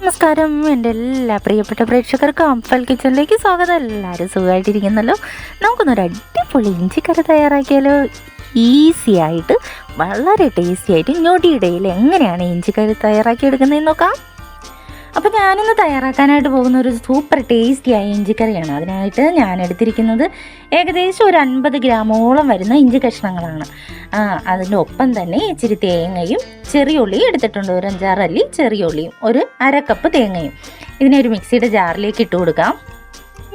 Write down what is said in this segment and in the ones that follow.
നമസ്കാരം. എന്റെ എല്ലാ പ്രിയപ്പെട്ട പ്രേക്ഷകർക്കും അമ്പൽ കിച്ചണിലേക്ക് സ്വാഗതം. എല്ലാവരും സുഖമായിട്ടിരിക്കുന്നല്ലോ. നമുക്കൊന്നൊരു അടിപൊളി ഇഞ്ചിക്കറി തയ്യാറാക്കിയാലോ? ഈസി ആയിട്ട് വളരെ ടേസ്റ്റി ആയിട്ട് ഞൊടിയിടയിൽ എങ്ങനെയാണ് ഇഞ്ചിക്കറി തയ്യാറാക്കി എടുക്കുന്നതെന്ന് നോക്കാം. അപ്പോൾ ഞാനിന്ന് തയ്യാറാക്കാനായിട്ട് പോകുന്ന ഒരു സൂപ്പർ ടേസ്റ്റി ടേസ്റ്റിയായ ഇഞ്ചിക്കറിയാണ്. അതിനായിട്ട് ഞാൻ എടുത്തിരിക്കുന്നത് ഏകദേശം ഒരു അൻപത് ഗ്രാമോളം വരുന്ന ഇഞ്ചി കഷ്ണങ്ങളാണ്. അതിന്റെ ഒപ്പം തന്നെ ഇച്ചിരി തേങ്ങയും ചെറിയ ഉള്ളിയും എടുത്തിട്ടുണ്ട്. ഒരു അഞ്ചാറ് അല്ലി ചെറിയ ഉള്ളിയും ഒരു അര കപ്പ് തേങ്ങയും. ഇതിനെ ഒരു മിക്സിയുടെ ജാറിലേക്ക് ഇട്ട് കൊടുക്കാം.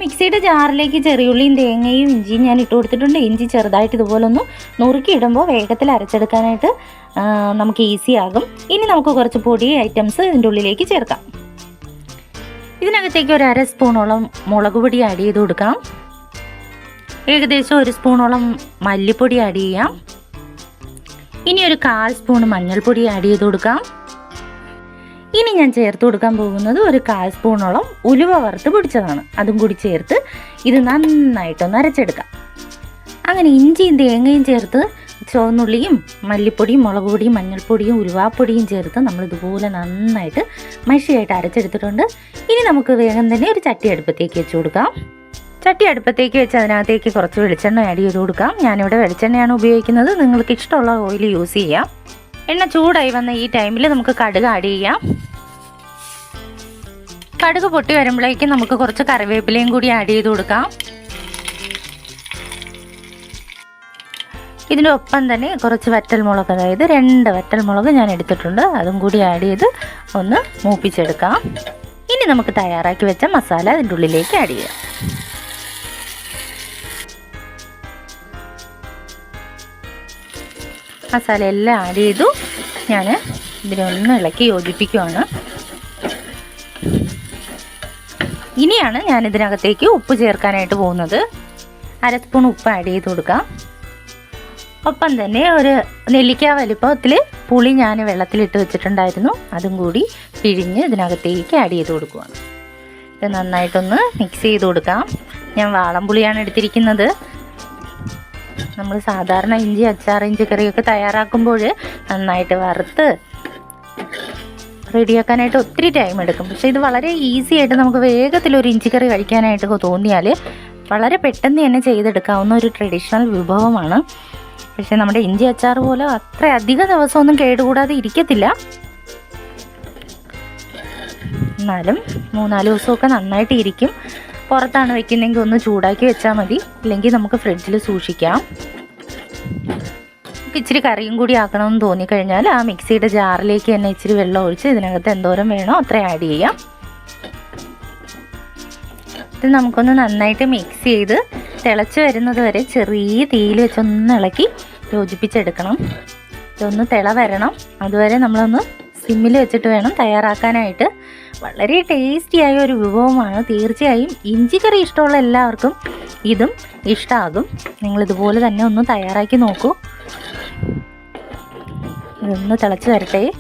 മിക്സിയുടെ ജാറിലേക്ക് ചെറിയുള്ളിയും തേങ്ങയും ഇഞ്ചിയും ഞാൻ ഇട്ട് കൊടുത്തിട്ടുണ്ട്. ഇഞ്ചി ചെറുതായിട്ട് ഇതുപോലെ ഒന്ന് നുറുക്കി ഇടുമ്പോൾ വേഗത്തിൽ അരച്ചെടുക്കാനായിട്ട് നമുക്ക് ഈസി ആകും. ഇനി നമുക്ക് കുറച്ച് പൊടി ഐറ്റംസ് ഇതിന്റെ ഉള്ളിലേക്ക് ചേർക്കാം. ഇതിനകത്തേക്ക് ഒരു അര സ്പൂണോളം മുളക് പൊടി ആഡ് ചെയ്ത് കൊടുക്കാം. ഏകദേശം ഒരു സ്പൂണോളം മല്ലിപ്പൊടി ആഡ് ചെയ്യാം. ഇനി ഒരു കാൽ സ്പൂൺ മഞ്ഞൾപ്പൊടി ആഡ് ചെയ്ത് കൊടുക്കാം. ഇനി ഞാൻ ചേർത്ത് കൊടുക്കാൻ പോകുന്നത് ഒരു കാൽ സ്പൂണോളം ഉലുവ വറുത്ത് പൊടിച്ചതാണ്. അതും കൂടി ചേർത്ത് ഇത് നന്നായിട്ടൊന്ന് അരച്ചെടുക്കാം. അങ്ങനെ ഇഞ്ചിയും തേങ്ങയും ചേർത്ത് ചുവന്നുള്ളിയും മല്ലിപ്പൊടിയും മുളക് പൊടിയും മഞ്ഞൾപ്പൊടിയും ഉരുവാപ്പൊടിയും ചേർത്ത് നമ്മൾ ഇതുപോലെ നന്നായിട്ട് മഷിയായിട്ട് അരച്ചെടുത്തിട്ടുണ്ട്. ഇനി നമുക്ക് വേഗം തന്നെ ഒരു ചട്ടി അടുപ്പത്തേക്ക് വെച്ച് കൊടുക്കാം. ചട്ടി അടുപ്പത്തേക്ക് വെച്ച് അതിനകത്തേക്ക് കുറച്ച് വെളിച്ചെണ്ണ ആഡ് ചെയ്ത് കൊടുക്കാം. ഞാനിവിടെ വെളിച്ചെണ്ണയാണ് ഉപയോഗിക്കുന്നത്. നിങ്ങൾക്ക് ഇഷ്ടമുള്ള ഓയിൽ യൂസ് ചെയ്യാം. എണ്ണ ചൂടായി വന്ന ഈ ടൈമിൽ നമുക്ക് കടുക് ആഡ് ചെയ്യാം. കടുക് പൊട്ടി വരുമ്പോഴേക്കും നമുക്ക് കുറച്ച് കറിവേപ്പിലയും കൂടി ആഡ് ചെയ്ത് കൊടുക്കാം. ഇതിന്റെ ഒപ്പം തന്നെ കുറച്ച് വറ്റൽമുളക് അതായത് രണ്ട് വറ്റൽമുളക് ഞാൻ എടുത്തിട്ടുണ്ട്. അതും കൂടി ആഡ് ചെയ്ത് ഒന്ന് മൂപ്പിച്ചെടുക്കാം. ഇനി നമുക്ക് തയ്യാറാക്കി വെച്ച മസാല അതിന്റെ ഉള്ളിലേക്ക് ആഡ് ചെയ്യാം. മസാല എല്ലാം ആഡ് ചെയ്തു. ഞാൻ ഇതിനൊന്ന് ഇളക്കി യോജിപ്പിക്കുവാണ്. ഇനിയാണ് ഞാൻ ഇതിനകത്തേക്ക് ഉപ്പ് ചേർക്കാനായിട്ട് പോകുന്നത്. അര സ്പൂൺ ഉപ്പ് ആഡ് ചെയ്ത് കൊടുക്കാം. ഒപ്പം തന്നെ ഒരു നെല്ലിക്ക വലിപ്പത്തിൽ പുളി ഞാൻ വെള്ളത്തിലിട്ട് വെച്ചിട്ടുണ്ടായിരുന്നു. അതും കൂടി പിഴിഞ്ഞ് ഇതിനകത്തേക്ക് ആഡ് ചെയ്ത് കൊടുക്കുകയാണ് ഇത് നന്നായിട്ടൊന്ന് മിക്സ് ചെയ്ത് കൊടുക്കാം. ഞാൻ വാളംപുളിയാണ് എടുത്തിരിക്കുന്നത്. നമ്മൾ സാധാരണ ഇഞ്ചി അച്ചാർ ഇഞ്ചി കറിയൊക്കെ തയ്യാറാക്കുമ്പോൾ നന്നായിട്ട് വറുത്ത് റെഡിയാക്കാനായിട്ട് ഒത്തിരി ടൈം എടുക്കും. പക്ഷെ ഇത് വളരെ ഈസി ആയിട്ട് നമുക്ക് വേഗത്തിൽ ഒരു ഇഞ്ചി കറി കഴിക്കാനായിട്ട് തോന്നിയാൽ വളരെ പെട്ടെന്ന് തന്നെ ചെയ്തെടുക്കാവുന്ന ഒരു ട്രഡീഷണൽ വിഭവമാണ്. പക്ഷേ നമ്മുടെ ഇഞ്ചി അച്ചാർ പോലെ അത്ര അധിക ദിവസമൊന്നും കേടുകൂടാതെ ഇരിക്കത്തില്ല. എന്നാലും മൂന്നാൽ ദിവസമൊക്കെ നന്നായിട്ട് ഇരിക്കും. പുറത്താണ് വെക്കുന്നതെങ്കിൽ ഒന്ന് ചൂടാക്കി വെച്ചാൽ മതി. ഇല്ലെങ്കിൽ നമുക്ക് ഫ്രിഡ്ജിൽ സൂക്ഷിക്കാം. ഇച്ചിരി കറിയും കൂടി ആക്കണമെന്ന് തോന്നിക്കഴിഞ്ഞാൽ ആ മിക്സിയുടെ ജാറിലേക്ക് തന്നെ ഇച്ചിരി വെള്ളം ഒഴിച്ച് ഇതിനകത്ത് എന്തോരം വേണോ അത്ര ആഡ് ചെയ്യാം. ഇത് നമുക്കൊന്ന് നന്നായിട്ട് മിക്സ് ചെയ്ത് തിളച്ച് വരുന്നത് വരെ ചെറിയ തീയിൽ വെച്ചൊന്ന് ഇളക്കി യോജിപ്പിച്ചെടുക്കണം. ഇതൊന്ന് തിള വരണം. അതുവരെ നമ്മളൊന്ന് സിമ്മിൽ വെച്ചിട്ട് വേണം തയ്യാറാക്കാനായിട്ട്. വളരെ ടേസ്റ്റിയായ ഒരു വിഭവമാണ്. തീർച്ചയായും ഇഞ്ചിക്കറി കറി ഇഷ്ടമുള്ള എല്ലാവർക്കും ഇതും ഇഷ്ടമാകും നിങ്ങളിതുപോലെ തന്നെ ഒന്ന് തയ്യാറാക്കി നോക്കൂ. ഇതൊന്ന് തിളച്ച് വരട്ടെ.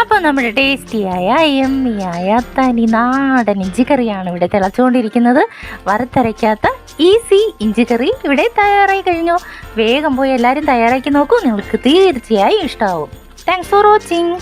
അപ്പോൾ നമ്മുടെ ടേസ്റ്റിയായ എമ്മിയായ തനി നാടൻ ഇഞ്ചിക്കറിയാണ് ഇവിടെ തിളച്ചുകൊണ്ടിരിക്കുന്നത്. വറുത്തരയ്ക്കാത്ത ഈസി ഇഞ്ചിക്കറി ഇവിടെ തയ്യാറായി കഴിഞ്ഞു. വേഗം പോയി എല്ലാവരും തയ്യാറാക്കി നോക്കൂ. നിങ്ങൾക്ക് തീർച്ചയായും ഇഷ്ടമാവും താങ്ക്സ് ഫോർ വാച്ചിങ്